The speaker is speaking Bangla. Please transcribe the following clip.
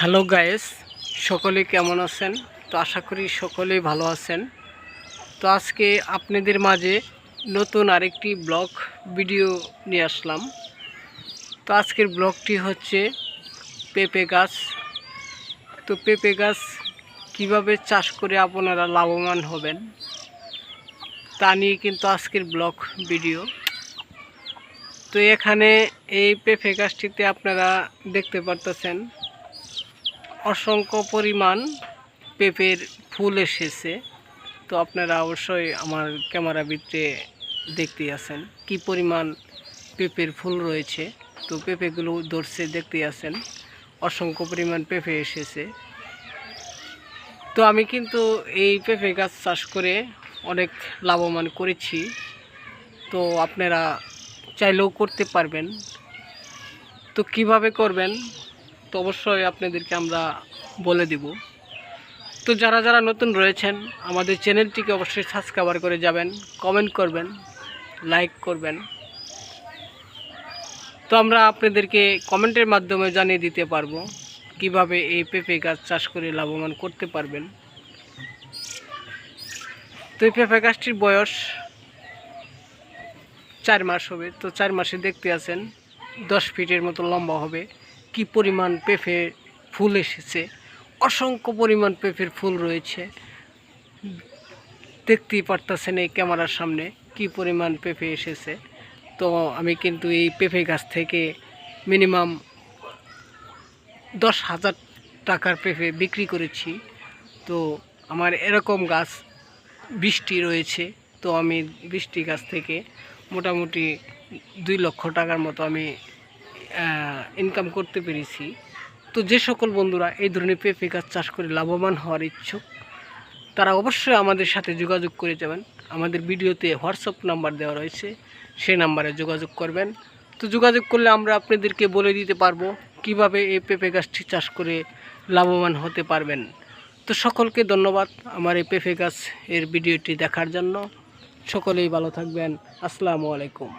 হ্যালো গায়েস সকলে কেমন আছেন? তো আশা করি সকলেই ভালো আছেন। তো আজকে আপনাদের মাঝে নতুন আরেকটি ব্লগ ভিডিও নিয়ে আসলাম। তো আজকের ব্লগটি হচ্ছে পেঁপে গাছ। তো পেঁপে গাছ কীভাবে চাষ করে আপনারা লাভবান হবেন, তা নিয়ে কিন্তু আজকের ব্লগ ভিডিও। তো এখানে এই পেঁপে গাছটিতে আপনারা দেখতে পারতেছেন অসংখ্য পরিমাণ পেঁপের ফুল এসেছে। তো আপনারা অবশ্যই আমার ক্যামেরা ভিতরে দেখতে আছেন কি পরিমাণ পেঁপের ফুল রয়েছে। তো পেঁপেগুলো ধরছে দেখতে আছেন, অসংখ্য পরিমাণ পেঁপে এসেছে। তো আমি কিন্তু এই পেঁপে গাছ চাষ করে অনেক লাভবান করেছি। তো আপনারা চাইলেও করতে পারবেন। তো কীভাবে করবেন? তো অবশ্যই আপনাদেরকে আমরা বলে দিব। তো যারা যারা নতুন রয়েছেন, আমাদের চ্যানেলটিকে অবশ্যই সাবস্ক্রাইবার করে যাবেন, কমেন্ট করবেন, লাইক করবেন। তো আমরা আপনাদেরকে কমেন্টের মাধ্যমে জানিয়ে দিতে পারব কীভাবে এই পেঁপে গাছ চাষ করে লাভবান করতে পারবেন। তো এই পেঁপে গাছটির বয়স চার মাস হবে, তো চার মাসে দেখতে আছেন, দশ ফিটের মতো লম্বা হবে। কি পরিমাণ পেঁপে ফুল এসেছে? অসংখ্য পরিমাণ পেঁপের ফুল রয়েছে। দেখতেই পারতেছেন এই ক্যামেরার সামনে কি পরিমাণ পেঁপে এসেছে। তো আমি কিন্তু এই পেঁপে গাছ থেকে মিনিমাম দশ হাজার টাকার পেঁপে বিক্রি করেছি। তো আমার এরকম গাছ বৃষ্টি রয়েছে। তো আমি বৃষ্টি গাছ থেকে মোটামুটি দুই লক্ষ টাকার মতো আমি ইনকাম করতে পেরেছি। তো যে সকল বন্ধুরা এই ধরনের পেঁপে গাছ চাষ করে লাভবান হওয়ার ইচ্ছুক, তারা অবশ্যই আমাদের সাথে যোগাযোগ করে যাবেন। আমাদের ভিডিওতে হোয়াটসঅ্যাপ নাম্বার দেওয়া রয়েছে সেই নাম্বারে যোগাযোগ করবেন। তো যোগাযোগ করলে আমরা আপনাদেরকে বলে দিতে পারব কীভাবে এই পেঁপে গাছটি চাষ করে লাভবান হতে পারবেন। তো সকলকে ধন্যবাদ আমার এই পেঁপে গাছ এর ভিডিওটি দেখার জন্য। সকলেই ভালো থাকবেন। আসসালামু আলাইকুম।